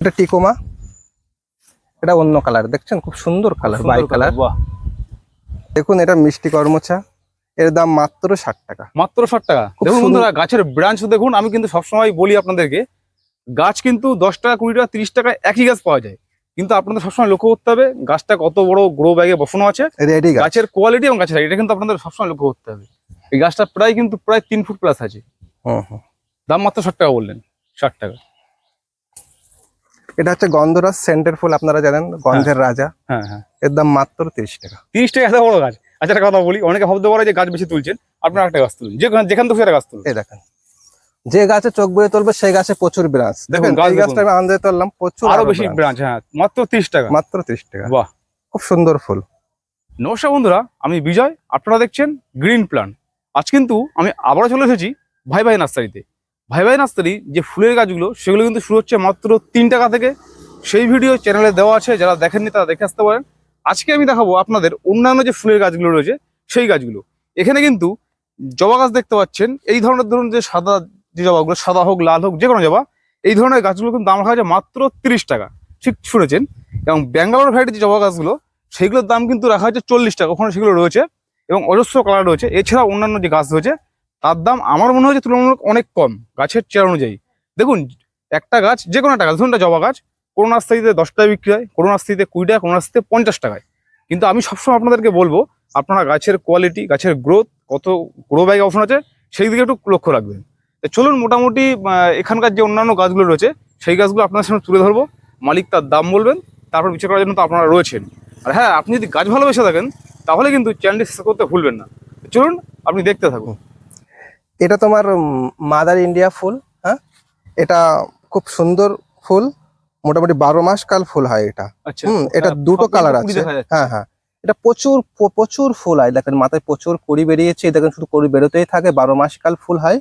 এটা টিকোমা। এটা অন্য কালার দেখছেন? খুব সুন্দর কালার বাই কালার দেখুন এটা মিষ্টি কর্মচা। এর দাম মাত্র ষাট টাকা। মাত্র ষাট টাকা। দেখুন সুন্দর। বন্ধুরা গাছের ব্রাঞ্চ দেখুন আমি কিন্তু সবসময় বলি আপনাদেরকে গাছ কিন্তু দশ টাকা কুড়ি টাকা তিরিশ টাকা একই গাছ পাওয়া যায়। কিন্তু আপনাদের সবসময় লক্ষ্য করতে হবে গাছটা কত বড় গ্রো ব্যাগে বসানো আছে। গাছের কোয়ালিটি এবং গাছের এটা কিন্তু আপনাদের সবসময় লক্ষ্য করতে হবে। এই গাছটা প্রায় কিন্তু প্রায় তিন ফুট প্লাস আছে। দাম মাত্র ষাট টাকা বললেন ষাট টাকা। এটা হচ্ছে গন্ধরাজ সেন্টার ফুল আপনারা জানেন গন্ধের রাজা। হ্যাঁ হ্যাঁ। এর দাম মাত্র তিরিশ টাকা। তিরিশ টাকা এত বড় গাছ। আচ্ছা একটা কথা বলি অনেকে ভাবতে পারে যে গাছ বেশি তুলছেন আপনার একটা গাছ তুলুন। যেখানে যেখান থেকে একটা গাছ তুলুন। এই দেখেন যে গাছে চোখ বয়ে তুলবে সেই গাছে প্রচুর ব্রাঞ্চ দেখুন গাছটা আমি আনন্দে তুললাম প্রচুর আরও বেশি। ব্রাঞ্চ হ্যাঁ মাত্র তিরিশ টাকা। মাত্র তিরিশ টাকা। বাহ। খুব সুন্দর ফুল। নমস্কার বন্ধুরা আমি বিজয় আপনারা দেখছেন গ্রিন প্ল্যান আজ কিন্তু আমি আবারও চলে এসেছি ভাই ভাই নার্সারিতে। ভাই ভাই নার্সারি, যে ফুলের গাছগুলো, সেগুলো কিন্তু শুরু হচ্ছে মাত্র তিন টাকা থেকে। সেই ভিডিও চ্যানেলে দেওয়া আছে, যারা দেখেননি তারা দেখে আসতে পারেন। আজকে আমি দেখাবো আপনাদের অন্যান্য যে ফুলের গাছগুলো রয়েছে, সেই গাছগুলো। এখানে কিন্তু জবা গাছ দেখতে পাচ্ছেন। এই ধরনের ধরুন যে সাদা যে জবাগুলো, সাদা হোক, লাল হোক যে কোনো জবা, এই ধরনের গাছগুলো কিন্তু দাম রাখা হয়েছে মাত্র তিরিশ টাকা। ঠিক শুনেছেন? এবং ব্যাঙ্গালোর ভ্যারাইটি যে জবা গাছগুলো, সেগুলোর দাম কিন্তু রাখা হয়েছে চল্লিশ টাকা। ওখানে সেগুলো রয়েছে এবং অজস্র কালার রয়েছে। এছাড়া অন্যান্য যে গাছ রয়েছে তার দাম আমার মনে হচ্ছে তুলনামূলক অনেক কম গাছের চেয়ার অনুযায়ী। দেখুন, একটা গাছ, যে কোনো একটা গাছ, ধরুন জবা গাছ কোনো নার্সারিতে দশ টাকায় বিক্রি হয় কোনো নার্সারিতে কুড়ি টাকা কোনো নার্সারিতে পঞ্চাশ টাকায়। কিন্তু আমি সবসময় আপনাদেরকে বলব, আপনারা গাছের কোয়ালিটি গাছের গ্রোথ কত গ্রো ব্যাগ অপশন আছে, সেই দিকে একটু লক্ষ্য রাখবেন। চলুন, মোটামুটি এখানকার যে অন্যান্য গাছগুলো রয়েছে, সেই গাছগুলো আপনার সামনে তুলে ধরবো। মালিক তার দাম বলবেন, তারপর বিচার করার জন্য তো আপনারা রয়েছেন। আর হ্যাঁ আপনি যদি গাছ ভালোবেসে থাকেন, তাহলে কিন্তু চ্যানেলটি শেষ করতে ভুলবেন না। চলুন, আপনি দেখতে থাকুন। এটা তোমার মাদার ইন্ডিয়া ফুল হ্যাঁ? এটা খুব সুন্দর ফুল মোটামুটি বারো মাস কাল ফুল হয় এটা। আচ্ছা হুম এটা হ্যাঁ, দুটো কালার আছে। হ্যাঁ হ্যাঁ। এটা প্রচুর প্রচুর ফুল হয়। দেখেন মাথায় প্রচুর কুড়ি বেরিয়েছে। দেখেন শুধু কুড়ি বেরোতেই থাকে। বারো মাস কাল ফুল হয়।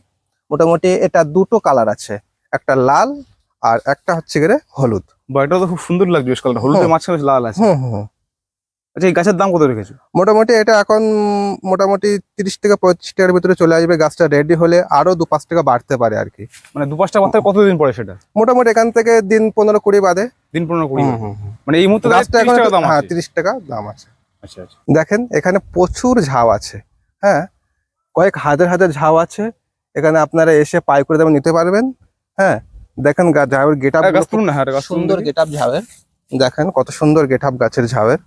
মোটামুটি এটা দুটো কালার আছে। একটা লাল আর একটা হচ্ছে গেলে হলুদ। বা এটা তো খুব সুন্দর লাগছে হলুদের মাঝখানে লাল আছে। হুম হুম। আচ্ছা এই গাছের দাম কত রেখেছো? মোটামুটি এটা এখন মোটামুটি তিরিশ থেকে পঁচিশ টাকার ভিতরে চলে আসবে। গাছটা রেডি হলে আরও দু পাঁচ টাকা বাড়তে পারে আর কি। মানে দু পাঁচটা মাথায় কতদিন পরে সেটা? মোটামুটি এখান থেকে দিন পনেরো কুড়ি বাদে। দিন পনেরো কুড়ি। মানে এই মুহূর্তে গাছটা এখন 30 টাকা দাম হ্যাঁ তিরিশ টাকা দাম আছে। আচ্ছা আচ্ছা। দেখেন এখানে প্রচুর ঝাউ আছে। হ্যাঁ কয়েক হাজার হাজার ঝাউ আছে। এখানে আপনারা এসে পাই করে দামে নিতে পারবেন। হ্যাঁ দেখেন ঝাউয়ের গেট না হ্যাঁ তুলুন সুন্দর। গেট আপ ঝাউয়ের। দেখেন কত সুন্দর গেট আপ গাছের ঝাউয়ের।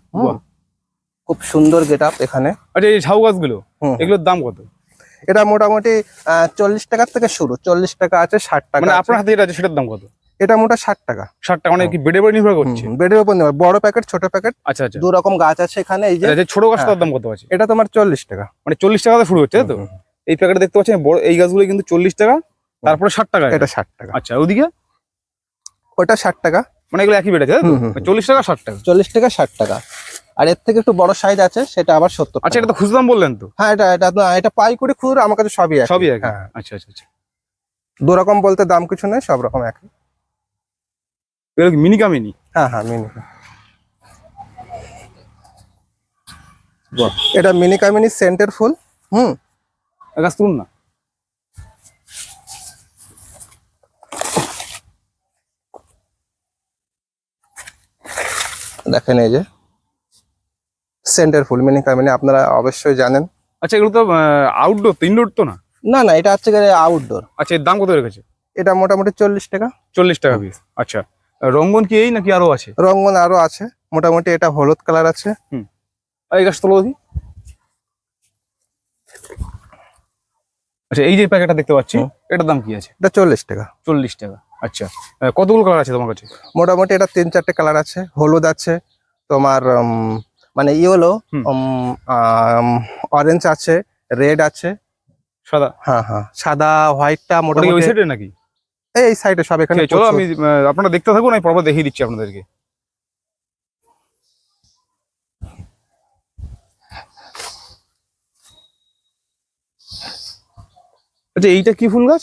খুব সুন্দর গেট আপ এখানে। আচ্ছা এই ঝাউ গাছগুলো। এগুলোর দাম কত? এটা মোটামুটি চল্লিশ টাকার থেকে শুরু। চল্লিশ টাকা আছে ষাট টাকা মানে আপনার হাতে যেটা আছে সেটার দাম কত? এটা মোটা ষাট টাকা। ষাট টাকা মানে কি বেডে বেড়ে নির্ভর করছে? বেডের উপর নির্ভর। বড় প্যাকেট ছোট প্যাকেট আচ্ছা আচ্ছা। দু রকম গাছ আছে এখানে এই যে। আচ্ছা, ছোট গাছটার হ্যাঁ। দাম কত আছে? এটা তোমার চল্লিশ টাকা। মানে চল্লিশ টাকা শুরু হচ্ছে তো? এই প্যাকেটে দেখতে পাচ্ছেন বড় এই গাছগুলো কিন্তু চল্লিশ টাকা তারপরে ষাট টাকা এটা ষাট টাকা। আচ্ছা ওদিকে? ওটা ষাট টাকা। মানে এগুলো একই বেড়েছে। চল্লিশ টাকা ষাট টাকা। চল্লিশ টাকা ষাট টাকা। আর এর থেকে একটু বড় সাইজ আছে সেটা আবার সত্তর আচ্ছা এটা তো খুচরো দাম বললেন তো? হ্যাঁ এটা এটা এটা পাই করে খুচরো আমার কাছে সবই আছে সবই একই। হ্যাঁ। আচ্ছা আচ্ছা আচ্ছা। দু রকম বলতে দাম কিছু নেই সব রকম একই। এগুলো মিনি কামিনি? হ্যাঁ হ্যাঁ মিনি। এটা মিনি কামিনি সেন্টের ফুল হুম। গাছ তুলুন না। দেখেন এই যে। সেন্টের ফুল মিনি কামিনি আপনারা অবশ্যই জানেন। আচ্ছা এগুলো তো আউটডোর তো ইনডোর তো না? না না এটা হচ্ছে আউটডোর আচ্ছা এর দাম কত রেখেছে? এটা মোটামুটি চল্লিশ টাকা। চল্লিশ টাকা পিস আচ্ছা রঙ্গন কি এই নাকি আরও আছে? রঙ্গন আরও আছে মোটামুটি এটা হলুদ কালার আছে। আর এই গাছ তোলো আচ্ছা এই যে প্যাকেটটা দেখতে পাচ্ছি হুম। এটার দাম কি আছে? এটা চল্লিশ টাকা। চল্লিশ টাকা। আচ্ছা কতগুলো কালার আছে তোমার কাছে? মোটামুটি এটা তিন চারটে কালার আছে হলুদ আছে তোমার মানে ইয়েলো হুম। অরেঞ্জ আছে রেড আছে। সাদা? হ্যাঁ হ্যাঁ সাদা হোয়াইটটা কি ওই মোটামুটি সাইডে নাকি? এই সাইডে সব এখানে চলো আমি আপনারা দেখতে থাকুন আমি পরপর দেখিয়ে দিচ্ছি আপনাদেরকে। আচ্ছা এইটা কি ফুল গাছ?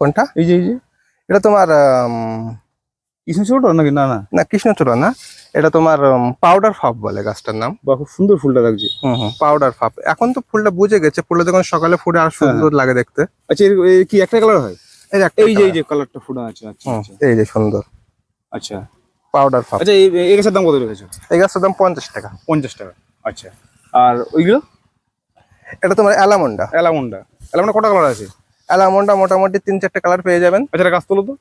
কোনটা? এই যে এই যে। এটা তোমার কৃষ্ণচূড়া নাকি? না না। না কৃষ্ণচূড়া না। এটা তোমার পাউডার ফাপ বলে গাছটার নাম। বা খুব সুন্দর ফুলটা লাগছে। হুম হুম পাউডার ফাপ এখন তো ফুলটা বুঝে গেছে। ফুলটা যখন সকালে ফুটে আর সুন্দর লাগে দেখতে। আচ্ছা কি একটা কালার হয়? এই যে এই যে এই যে কালারটা ফুটা আছে আচ্ছা আচ্ছা। এই যে সুন্দর। আচ্ছা। পাউডার ফাপ আচ্ছা এই এই গাছের দাম কত রেখেছো? এই গাছটার দাম পঞ্চাশ টাকা। পঞ্চাশ টাকা আচ্ছা। আর ওইগুলো? এটা তোমার অ্যালামন্ডা। অ্যালামন্ডা। অ্যালামন্ডা কটা কালার আছে? অ্যালামন্ডা মোটামুটি তিন চারটে কালার পেয়ে যাবেন। আচ্ছা গাছ তোলো তো।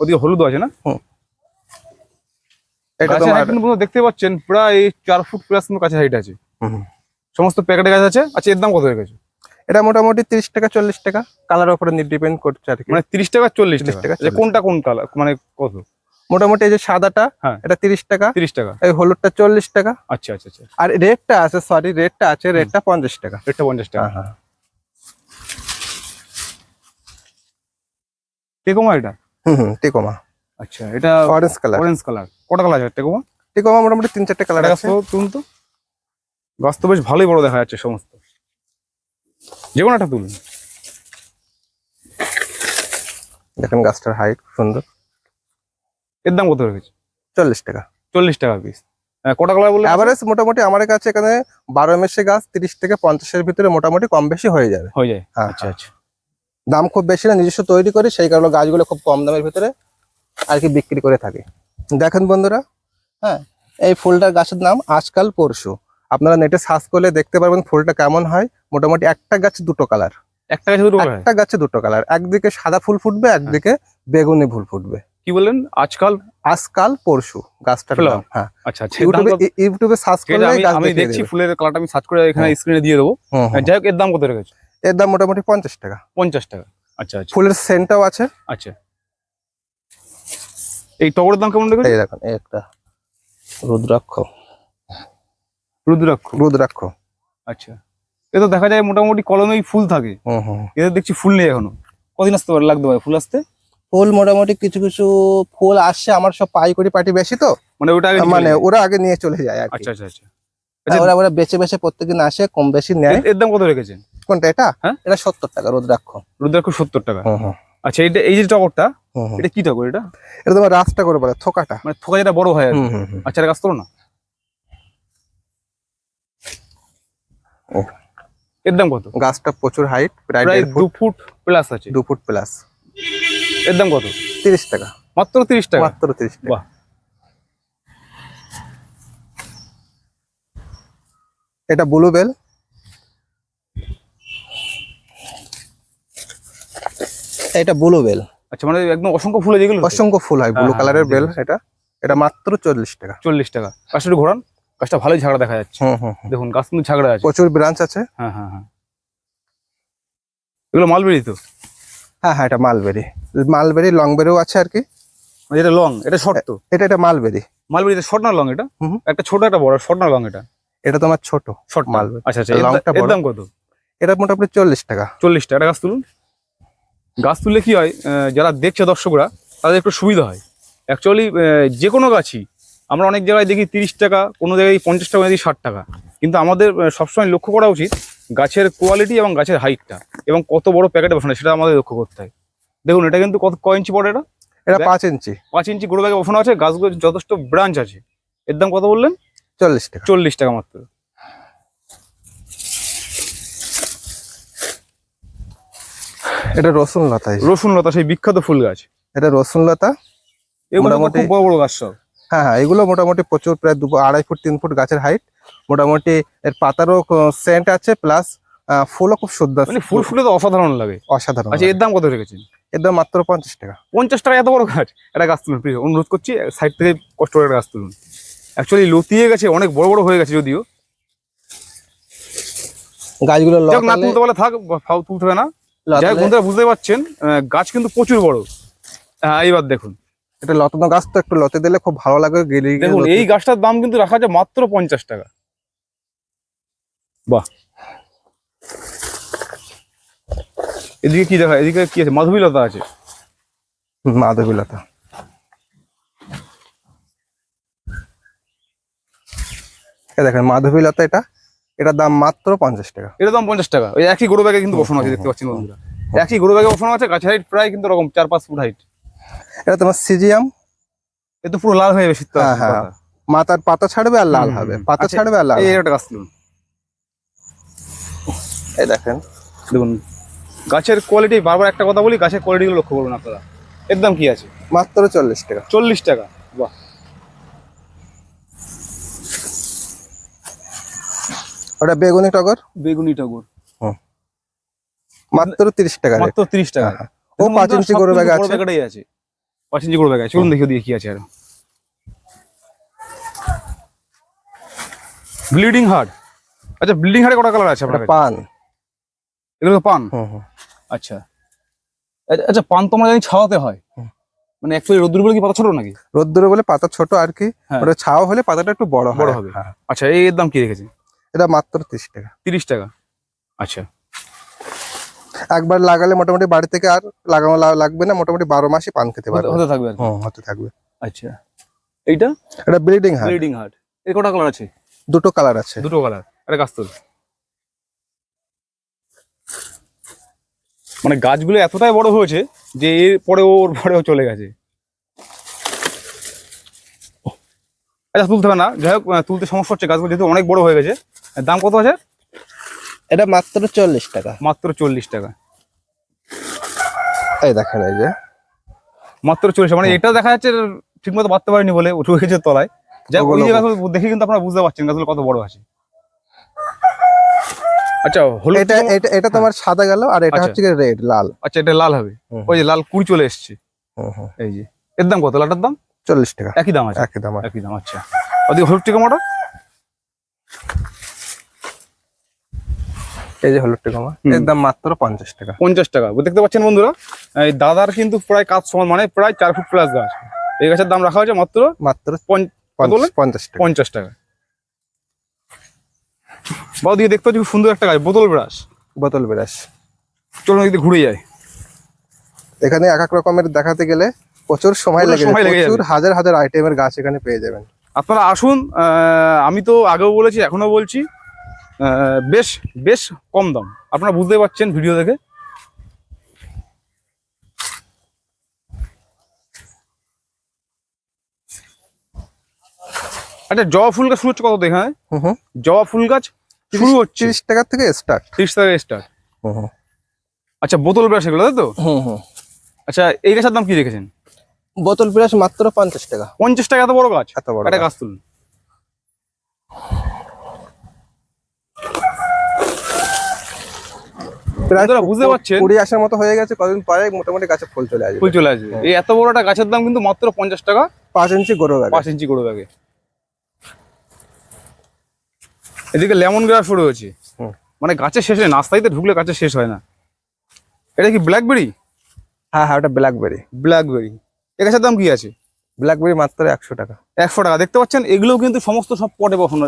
ওদিকে হলুদ আছে না? এটা তোমার কিন্তু পুরো দেখতে পাচ্ছেন প্রায় চার ফুট প্লাস মতো কাছে হাইট আছে। হুম। সমস্ত প্যাকেটে গাছ আছে। আচ্ছা এর দাম কত হয়ে গেছে? এটা মোটামুটি তিরিশ টাকা চল্লিশ টাকা। কালার উপরে ডিপেন্ড করছে আর কি। মানে তিরিশ টাকা চল্লিশ 30 টাকা। আচ্ছা, 40 কোনটা কোন কালার মানে কত? মোটামুটি এই যে সাদাটা হ্যাঁ। এটা তিরিশ টাকা। তিরিশ টাকা। এই হলুদটা চল্লিশ টাকা। আচ্ছা আচ্ছা আচ্ছা। আর রেটটা আছে সরি রেটটা আছে রেটটা পঞ্চাশ টাকা। রেটটা পঞ্চাশ টাকা। হ্যাঁ হ্যাঁ। টেকোমা এটা? হুম হুম টিকোমা। আচ্ছা এটা অরেঞ্জ কালার অরেঞ্জ কালার কটা কালার আছে? টেকোমা টিকোমা মোটামুটি তিন চারটে কালার আছে। তো তুলুন তো। গাছ তো বেশ ভালোই বড় দেখা যাচ্ছে সমস্ত। যে কোনো একটা তুলুন। দেখেন গাছটার হাইট সুন্দর। এর দাম কত রেখেছে চল্লিশ টাকা। চল্লিশ টাকা পিস কটা কালার বললে অ্যাভারেজ মোটামুটি আমার কাছে এখানে বারো মেসে গাছ তিরিশ থেকে পঞ্চাশের ভিতরে মোটামুটি কম বেশি হয়ে যাবে। হয়ে যায়? হ্যাঁ, আচ্ছা আচ্ছা। দাম খুব বেশি না নিজস্ব তৈরি করি সেই কারণে গাছগুলো খুব কম দামের ভিতরে আর কি বিক্রি করে থাকি। দেখেন বন্ধুরা। হ্যাঁ। এই ফুলটার গাছের নাম আজকাল পরশু। আপনারা নেটে সার্চ করলে দেখতে পারবেন ফুলটা কেমন হয়। মোটামুটি একটা গাছে দুটো কালার একটা গাছে দুটো কালার একটা গাছে দুটো কালার একদিকে সাদা ফুল ফুটবে একদিকে বেগুনি ফুল ফুটবে। কি বললেন? আজকাল? আজকাল পরশু? নাম হ্যাঁ। আচ্ছা ইউটিউবে ইউটিউবে সার্চ করলে আমি দেখছি ফুলের কালারটা আমি সার্চ করে এখানে। স্ক্রিনে দিয়ে দেবো। হুম। যাই হোক এর দাম কত রেখেছে? এর দাম মোটামুটি পঞ্চাশ টাকা। পঞ্চাশ টাকা। আচ্ছা আচ্ছা। ফুলের সেন্টটাও আছে। আচ্ছা। এই টগরের দাম কেমন রেখেছে? এই দেখুন একটা। রুদ্রাক্ষ। রুদ্রাক্ষ? রুদ্রাক্ষ। আচ্ছা। এ তো দেখা যায় মোটামুটি কলমেই ফুল থাকে। হুম হুম এদের দেখছি ফুল নেই এখনও। কদিন আসতে পারে? লাগতে পারে ফুল আসতে? ফুল মোটামুটি কিছু কিছু ফুল আসছে। আমার সব পাইকারি পার্টি বেশি তো। মানে ওটা আগে মানে ওরা আগে নিয়ে চলে যায় আর আচ্ছা আচ্ছা আচ্ছা। ওরা ওরা বেছে বেছে প্রত্যেকদিন আসে কম বেশি নেয়। এর- দাম কত রেখেছেন? কোনটা এটা? হ্যাঁ? এটা সত্তর টাকা রুদ্রাক্ষ। রুদ্রাক্ষ সত্তর টাকা। হুম হুম। আচ্ছা এটা এই যে টগরটা। এটা কি টগর এটা? এটা তোমার রাস্তা করে বলে থোকাটা। মানে থোকা যেটা বড় হয়। আচ্ছা এটা গাছ তোলো না। ও। এর দাম কত? গাছটা প্রচুর হাইট প্রায় দু ফুট। প্লাস আছে। দু ফুট প্লাস এর দাম কত? তিরিশ টাকা। মাত্র তিরিশ টাকা? মাত্র তিরিশ টাকা। এটা ব্লু বেল এটা ব্লু বেল আচ্ছা মানে একদম অসংখ্য ফুলে যেগুলো অসংখ্য ফুল হয় ব্লু কালারের বেল এটা। এটা মাত্র চল্লিশ টাকা। চল্লিশ টাকা। গাছটা একটু ঘোরান গাছটা ভালোই ঝাগড়া দেখা যাচ্ছে। দেখুন গাছ কিন্তু ঝাগড়া আছে। প্রচুর ব্রাঞ্চ আছে। হ্যাঁ হ্যাঁ হ্যাঁ। এগুলো মালবেরি তো? হ্যাঁ হ্যাঁ এটা মালবেরি মালবেরি লং বেরিও আছে আর কি। মানে এটা লং এটা শর্ট তো? এটা এটা মালবেরি মালবেরিতে শর্ট না লং এটা। একটা ছোট একটা বড় শর্ট না লং এটা? এটা তোমার ছোট শর্ট মালবেরি আচ্ছা আচ্ছা লংটা বড়। দাম কত? এটা মোটামুটি চল্লিশ টাকা। চল্লিশ টাকা। গাছ তুলুন। গাছ তুললে কি হয় যারা দেখছে দর্শকরা তাদের একটু সুবিধা হয়। অ্যাকচুয়ালি যে কোনো গাছই আমরা অনেক জায়গায় দেখি তিরিশ টাকা কোনো জায়গায় পঞ্চাশ টাকা দেখি ষাট টাকা। কিন্তু আমাদের সবসময় লক্ষ্য করা উচিত গাছের কোয়ালিটি এবং গাছের হাইটটা এবং কত বড় প্যাকেটে বসানো সেটা আমাদের লক্ষ্য করতে হয়। দেখুন এটা কিন্তু কত ক ইঞ্চি পড়ে এটা? এটা পাঁচ ইঞ্চি পাঁচ ইঞ্চি গোড়ো ব্যাগে বসানো আছে গাছগুলো যথেষ্ট ব্রাঞ্চ আছে। এর দাম কত বললেন? চল্লিশ টাকা। চল্লিশ টাকা মাত্র। এটা রসুন লতা রসুন লতা সেই বিখ্যাত ফুল গাছ। এটা রসুন লতা মোটামুটি- বড় বড় গাছ সব। হ্যাঁ হ্যাঁ এগুলো মোটামুটি প্রচুর প্রায় দু আড়াই ফুট তিন ফুট গাছের হাইট মোটামুটি এর পাতারও সেন্ট আছে প্লাস ফুলও খুব সুন্দর। মানে ফুল ফুলে তো অসাধারণ লাগে। অসাধারণ আচ্ছা এর দাম কত রেখেছেন? এর দাম মাত্র পঞ্চাশ টাকা। পঞ্চাশ টাকা এত বড় গাছ। একটা গাছ তুলুন প্লিজ অনুরোধ করছি সাইড থেকে কষ্ট করে একটা গাছ তুলুন। অ্যাকচুয়ালি লতিয়ে গেছে অনেক বড় বড় হয়ে গেছে যদিও। গাছগুলো না তুলতে পারলে থাক তুলতে হবে না। যাই বন্ধুরা বুঝতে পারছেন গাছ কিন্তু প্রচুর বড়। এইবার দেখুন। এটা লতানো গাছ তো একটু লতে দিলে খুব ভালো লাগে গেলে দেখুন এই গাছটার দাম কিন্তু রাখা আছে মাত্র পঞ্চাশ টাকা। বাহ। এদিকে কি দেখা এদিকে কি আছে? মাধবীলতা আছে। মাধবী লতা। দেখেন মাধবী লতা এটা এটার দাম মাত্র পঞ্চাশ টাকা। এটার দাম পঞ্চাশ টাকা। ওই একই গরু ব্যাগে কিন্তু বসানো আছে দেখতে পাচ্ছেন বন্ধুরা। একই গরু ব্যাগে বসানো আছে গাছের হাইট প্রায় কিন্তু রকম চার পাঁচ ফুট হাইট এটা তোমার সিজিয়াম? এ তো পুরো লাল হয়ে যাবে শীতকাল হ্যাঁ, হ্যাঁ। মাথার পাতা ছাড়বে আর লাল হবে? পাতা ছাড়বে আর লাল এই একটা গাছ তুলুন। এই দেখেন। দেখুন গাছের কোয়ালিটি বারবার একটা কথা বলি গাছের কোয়ালিটিগুলো লক্ষ্য করবেন আপনারা। এর দাম কি আছে? মাত্র চল্লিশ টাকা। চল্লিশ টাকা বাহ। ওটা বেগুনি টগর? বেগুনি টগর। মাত্র তিরিশ টাকা। মাত্র তিরিশ টাকা। হ্যাঁ। ও পাঁচ ইঞ্চি গরু ব্যাগ আছে? ব্যাগটাই আছে। পাঁচ ইঞ্চি গরু ব্যাগ আছে। চলুন দেখি কি আছে আর। ব্লিডিং হার্ট আচ্ছা ব্লিডিং হার্টে কটা কালার আছে আপনার পান। এগুলো তো পান? আচ্ছা। আচ্ছা, পান তো আমরা জানি ছাওয়াতে হয়। মানে অ্যাকচুয়ালি রোদ্দুর বলে কি পাতা ছোট নাকি? রোদ্দুরে বলে পাতা ছোট আর কি। হ্যাঁ। ওটা ছাও হলে পাতাটা একটু বড় বড় হবে। হ্যাঁ। আচ্ছা এই এর দাম কি রেখেছে এটা মাত্র তিরিশ টাকা। তিরিশ টাকা? আচ্ছা। একবার লাগালে মোটামুটি বাড়ি থেকে আর লাগানো লাগবে না মোটামুটি বারো মাসে পান খেতে পারবে। হতে থাকবে আর কি। হতে থাকবে। আচ্ছা। এইটা? এটা ব্লিডিং হয় ব্লিডিং হার্ট এর কটা কালার আছে? দুটো কালার আছে। দুটো কালার একটা গাছ তোল। মানে গাছগুলো এতটাই বড় হয়েছে যে এর পরে ওর পরেও চলে গেছে। আচ্ছা তুলতে হবে না। যাই হোক তুলতে সমস্যা হচ্ছে গাছগুলো যেহেতু অনেক বড় হয়ে গেছে দাম কত আছে? এটা মাত্র চল্লিশ টাকা। মাত্র চল্লিশ টাকা। এই দেখেন এই যে। মাত্র চল্লিশ মানে এটা দেখা যাচ্ছে ঠিক মতো বাঁধতে পারেনি বলে উঠে গেছে তলায়। যাই ওই যে গাছগুলো দেখে কিন্তু আপনারা বুঝতে পারছেন গাছগুলো কত বড় আছে। আচ্ছা হলুদ এটা এটা এটা তোমার সাদা গেল আর এটা আচ্ছা। হচ্ছে রেড লাল। আচ্ছা এটা লাল হবে। ওই যে লাল কুড়ি চলে এসছে। এই যে। এর দাম কত? দাম? চল্লিশ টাকা। একই দাম আছে। একই দাম একই দাম আচ্ছা। ওদিকে হলুদ টিকামাটা এই যে হলুদ টিকামা এর দাম মাত্র পঞ্চাশ টাকা। পঞ্চাশ টাকা। দেখতে পাচ্ছেন বন্ধুরা এই দাদার কিন্তু প্রায় কাজ সমান মানে প্রায় চার ফুট প্লাস গাছ এই গাছের দাম রাখা হয়েছে মাত্র মাত্র পঞ্চাশ টাকা। পঞ্চাশ টাকা। বা ওদিকে দেখতে পাচ্ছি খুব সুন্দর একটা গাছ বোতল ব্রাশ। বোতল বিরাস চলুন এদিকে ঘুরে যায় এখানে এক এক রকমের দেখাতে গেলে প্রচুর সময় লেগে প্রচুর হাজার হাজার আইটেমের গাছ এখানে পেয়ে যাবেন। আপনারা আসুন আহ, আমি তো আগেও বলেছি এখনও বলছি বেশ বেশ কম দাম। আপনারা বুঝতে পারছেন ভিডিও দেখে। আচ্ছা জবা ফুল গাছ শুরু হচ্ছে কত হুম হুম। জবা ফুল গাছ শুরু হচ্ছে। তিরিশ টাকা থেকে স্টার্ট তিরিশ টাকা স্টার হুম হুম। আচ্ছা বোতল ব্রাশ এগুলো তাই তো? হুম হুম। আচ্ছা এই গাছের দাম কি রেখেছেন? বোতল ব্রাশ মাত্র পঞ্চাশ টাকা। পঞ্চাশ টাকা এত বড় গাছ? এত বড় একটা গাছ। গাছ তুলুন। প্রায় বুঝতে পারছেন? কুড়ি আসার মতো হয়ে গেছে কদিন পরে মোটামুটি গাছে ফুল চলে আসবে। ফুল চলে আসবে। এই এত বড় একটা গাছের দাম কিন্তু মাত্র পঞ্চাশ টাকা। পাঁচ ইঞ্চি ব্যাগ পাঁচ ইঞ্চি ব্যাগে এদিকে লেমন গ্রাস শুরু হয়েছে। মানে গাছের শেষ হয় নাস্তাইতে ঢুকলে গাছের শেষ হয় না। এটা কি ব্ল্যাকবেরি হ্যাঁ হ্যাঁ ওটা ব্ল্যাকবেরি ব্ল্যাকবেরি এ গাছের দাম কি আছে? ব্ল্যাকবেরি মাত্র একশো টাকা। একশো টাকা। দেখতে পাচ্ছেন এগুলোও কিন্তু সমস্ত সব পটে বসানো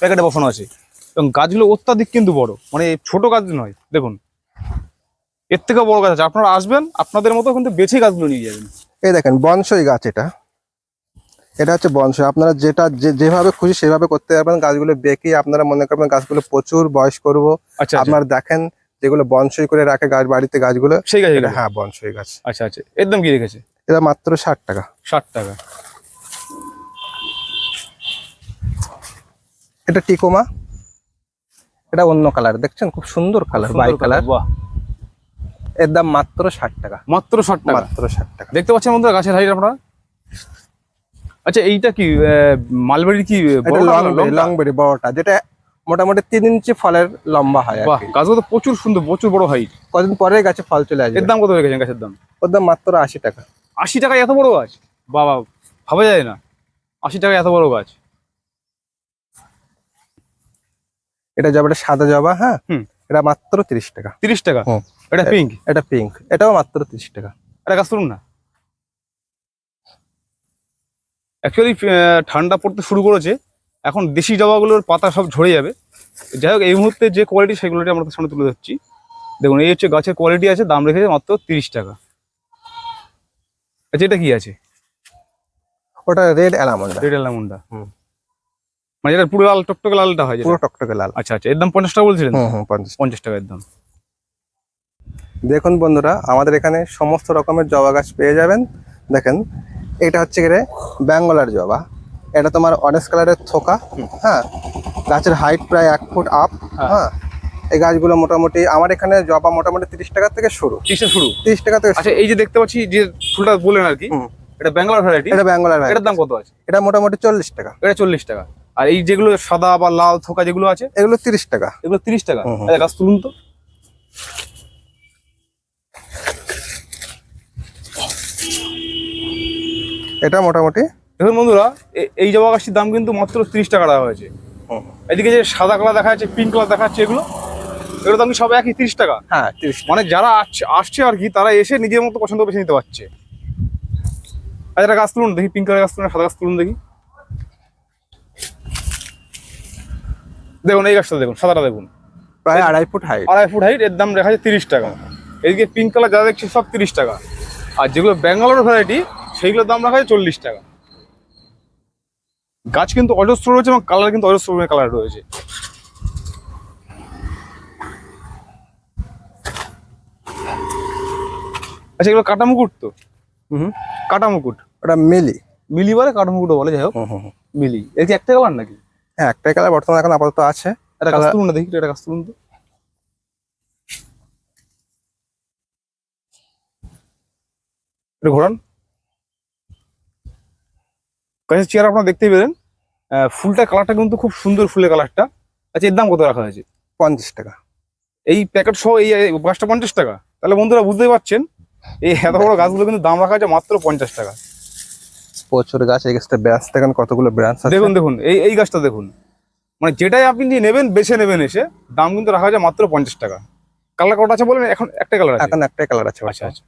প্যাকেটে বসানো আছে। এবং গাছগুলো অত্যাধিক কিন্তু বড়। মানে ছোট গাছ নয়। দেখুন। এর থেকে বড় গাছ আছে। আপনারা আসবেন আপনাদের মতো কিন্তু বেছে গাছগুলো নিয়ে যাবেন। এই দেখেন বনসই গাছ এটা। এটা হচ্ছে বনসই। আপনারা যেটা যেভাবে খুশি সেভাবে করতে পারবেন। গাছগুলো বেঁকে আপনারা মনে করবেন গাছগুলো প্রচুর বয়স করব আচ্ছা আচ্ছা। আপনারা দেখেন যেগুলো বনসই করে রাখে গাছ বাড়িতে গাছগুলো। সেই গাছ হ্যাঁ বনসই গাছ। আচ্ছা আচ্ছা। এর দাম কি রেখেছে? এটা মাত্র ষাট টাকা। ষাট টাকা। এটা টিকোমা। এটা অন্য কালার। দেখছেন? খুব সুন্দর কালার বাই কালার। এর দাম মাত্র ষাট টাকা। মাত্র ষাট টাকা। মাত্র ষাট টাকা। দেখতে পাচ্ছেন বন্ধুরা গাছের হাইট আপনারা? আচ্ছা এইটা কি মালবেরি কি এটা বড় না লং বেরি বড়টা যেটা মোটামুটি তিন ইঞ্চি ফলের লম্বা হয় গাছগুলো তো প্রচুর সুন্দর প্রচুর বড় হাইট কদিন পরে গাছে ফল চলে আসবে। এর দাম কত হয়ে গেছে গাছের দাম? ওর দাম মাত্র আশি টাকা। আশি টাকায় এত বড় গাছ? বাবা ভাবা যায় না। আশি টাকায় এত বড় গাছ। এটা জবাটা সাদা জবা হ্যাঁ। এটা মাত্র তিরিশ টাকা। তিরিশ টাকা। এটা পিঙ্ক এটা পিঙ্ক এটাও মাত্র তিরিশ টাকা। এটা গাছ তুলুন না অ্যাকচুয়ালি ঠান্ডা পড়তে শুরু করেছে। এখন দেশি জবাগুলোর পাতা সব ঝরে যাবে। যাই হোক এই মুহূর্তে যে কোয়ালিটি সেগুলোটি আমরা সামনে তুলে ধরছি। দেখুন এই হচ্ছে গাছের কোয়ালিটি আছে দাম রেখেছে মাত্র তিরিশ টাকা। আচ্ছা এটা কি আছে? ওটা রেড অ্যালামন্ডা রেড অ্যালামন্ডা হুম। মানে এটা পুরো লাল টকটকে লালটা হয় পুরো টকটকে লাল। আচ্ছা আচ্ছা এর দাম পঞ্চাশ টাকা বলছিলেন? হুম হুম পঞ্চাশ। পঞ্চাশ টাকা এর দাম। দেখুন বন্ধুরা আমাদের এখানে সমস্ত রকমের জবা গাছ পেয়ে যাবেন। দেখেন এটা হচ্ছে গিয়ে ব্যাঙ্গলার জবা। এটা তোমার অরেঞ্জ কালারের থোকা হ্যাঁ? গাছের হাইট প্রায় এক ফুট আপ হ্যাঁ। হ্যাঁ? এই গাছগুলো মোটামুটি আমার এখানে জবা মোটামুটি তিরিশ টাকা থেকে শুরু। তিরিশটা শুরু? তিরিশ টাকা থেকে আচ্ছা এই যে দেখতে পাচ্ছি যে ফুলটা বললেন আর কি এটা ব্যাঙ্গালোর ভ্যারাইটি এটা বেঙ্গলের এটার দাম কত আছে? এটা মোটামুটি চল্লিশ টাকা। এটা চল্লিশ টাকা। আর এই যেগুলো সাদা বা লাল থোকা যেগুলো আছে এগুলো তিরিশ টাকা। এগুলো তিরিশ টাকা। হুম। আচ্ছা, গাছ তুলুন তো। এটা মোটামুটি। দেখুন বন্ধুরা এই জবা গাছটির দাম কিন্তু মাত্র তিরিশ টাকা রাখা হয়েছে। এদিকে যে সাদা কালার দেখা যাচ্ছে পিঙ্ক কালার দেখাচ্ছে এগুলো এগুলো দাম কি সব একই তিরিশ টাকা? হ্যাঁ তিরিশ মানে যারা আসছে আসছে আর কি তারা এসে নিজের মতো পছন্দ বেছে নিতে পারছে। আচ্ছা গাছ তুলুন দেখি পিঙ্ক কালার গাছ তুলুন সাদা গাছ তুলুন দেখি। দেখুন এই গাছটা দেখুন সাদাটা দেখুন। প্রায় আড়াই ফুট হাইট আড়াই ফুট হাইট এর দাম দেখা যাচ্ছে তিরিশ টাকা এদিকে পিঙ্ক কালার যা দেখছি সব তিরিশ টাকা। আর যেগুলো ব্যাঙ্গালোর ভ্যারাইটি সেইগুলোর দাম রাখা যায় চল্লিশ টাকা। গাছ কিন্তু অজস্র রয়েছে এবং কালার কিন্তু অজস্র কালার রয়েছে। আচ্ছা এগুলো কাটা মুকুট তো? হুম কাটা মুকুট ওটা মিলি। মিলি বলে কাটা মুকুটও বলে যাই হোক। মিলি। এর কি একটা কালার নাকি? হ্যাঁ একটাই কালার বর্তমানে এখন আপাতত আছে। তুলুন দেখি একটা গাছ তুলুন তো। একটু ঘোরান। চেয়ার আপনারা দেখতেই পেলেন। আহ, ফুলটার কালারটা কিন্তু খুব সুন্দর ফুলের কালারটা আচ্ছা এর দাম কত রাখা হয়েছে? পঞ্চাশ টাকা। এই প্যাকেট সহ এই গাছটা পঞ্চাশ টাকা। তাহলে বন্ধুরা বুঝতেই পারছেন এই এত বড় গাছগুলো কিন্তু দাম রাখা আছে মাত্র পঞ্চাশ টাকা। প্রচুর গাছ এই গাছটা ব্রাঞ্চ দেখেন কতগুলো ব্রাঞ্চ আছে। দেখুন দেখুন এই এই গাছটা দেখুন। মানে যেটাই আপনি নেবেন বেছে নেবেন এসে দাম কিন্তু রাখা যায় মাত্র পঞ্চাশ টাকা। কালার কটা আছে বলেন এখন একটা কালার আছে। এখন একটাই কালার আছে। আচ্ছা আচ্ছা।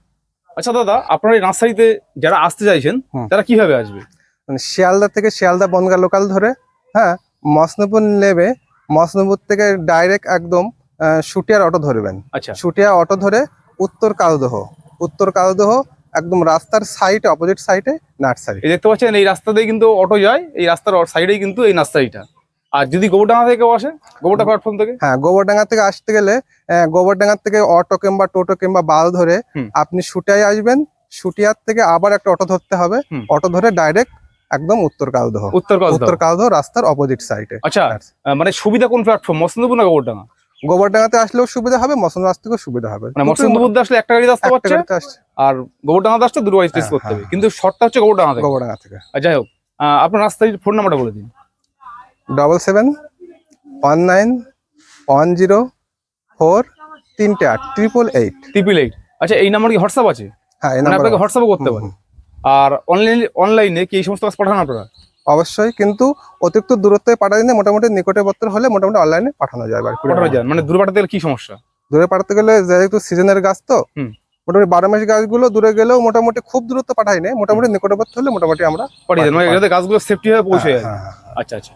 আচ্ছা দাদা আপনার এই নার্সারিতে যারা আসতে চাইছেন তারা কীভাবে আসবে? মানে শিয়ালদা থেকে শিয়ালদা বনগা লোকাল ধরে হ্যাঁ মসনপুর নেবে। মসনপুর থেকে ডাইরেক্ট একদম শুটিয়ার অটো ধরবেন। আচ্ছা। শুটিয়া অটো ধরে উত্তর কালদহ। উত্তর কালদহ একদম রাস্তার সাইডে অপোজিট সাইডে নার্সারি দেখতে পাচ্ছেন এই রাস্তা দিয়ে কিন্তু অটো যায় এই রাস্তার সাইডেই কিন্তু এই নার্সারিটা আর যদি গোবরডাঙ্গা থেকে আসে গোবরডা প্ল্যাটফর্ম থেকে? হ্যাঁ গোবরডাঙ্গা থেকে আসতে গেলে গোবরডাঙ্গা থেকে অটো কিংবা টোটো কিংবা বাল ধরে আপনি শুটিয়ায় আসবেন শুটিয়ার থেকে আবার একটা অটো ধরতে হবে। অটো ধরে ডাইরেক্ট একদম উত্তর কালদহ। উত্তর উত্তর কালদহ রাস্তার অপোজিট সাইডে আচ্ছা মানে সুবিধা কোন প্ল্যাটফর্ম মসন্দপুর না গোবরডাঙ্গা? গোবরডাঙ্গাতে আসলেও সুবিধা হবে মসন থেকেও সুবিধা হবে। মানে মসন্দপুর আসলে একটা গাড়ি গাড়িতে আসছে। আর গোবরডাঙ্গা আসতে দুটো গাড়ি টেস্ট করতে হবে। হ্যাঁ। কিন্তু শর্টটা হচ্ছে গোবরডাঙ্গা থেকে। গোবরডাঙ্গা থেকে। যাই হোক আপনার রাস্তায় ফোন নাম্বারটা বলে দিন। Double seven one nine one zero four তিনটে আট ট্রিপল এইট ট্রিপল এইট আচ্ছা এই নাম্বার কি হোয়াটসঅ্যাপ আছে? হ্যাঁ এই মানে নাম্বার আপনাকে হোয়াটসঅ্যাপও করতে পারেন আর অনলাইন অনলাইনে কি এই সমস্ত কাজ পাঠান আপনারা? অবশ্যই কিন্তু অতিরিক্ত দূরত্বে পাঠাতে দিলে মোটামুটি নিকটবর্তী হলে মোটামুটি অনলাইনে পাঠানো যায় পাঠানো যায়। মানে দূরে পাঠাতে গেলে কি সমস্যা? দূরে পাঠাতে গেলে যেহেতু সিজনের গাছ তো। মোটামুটি বারো মাস গাছগুলো দূরে গেলেও মোটামুটি খুব দূরত্ব পাঠাই নেই। মোটামুটি নিকটবর্তী হলে মোটামুটি আমরা পাঠিয়ে দেন মানে গাছগুলো সেফটি হয়ে পৌঁছে যায়। হ্যাঁ, হ্যাঁ, হ্যাঁ। আচ্ছা আচ্ছা।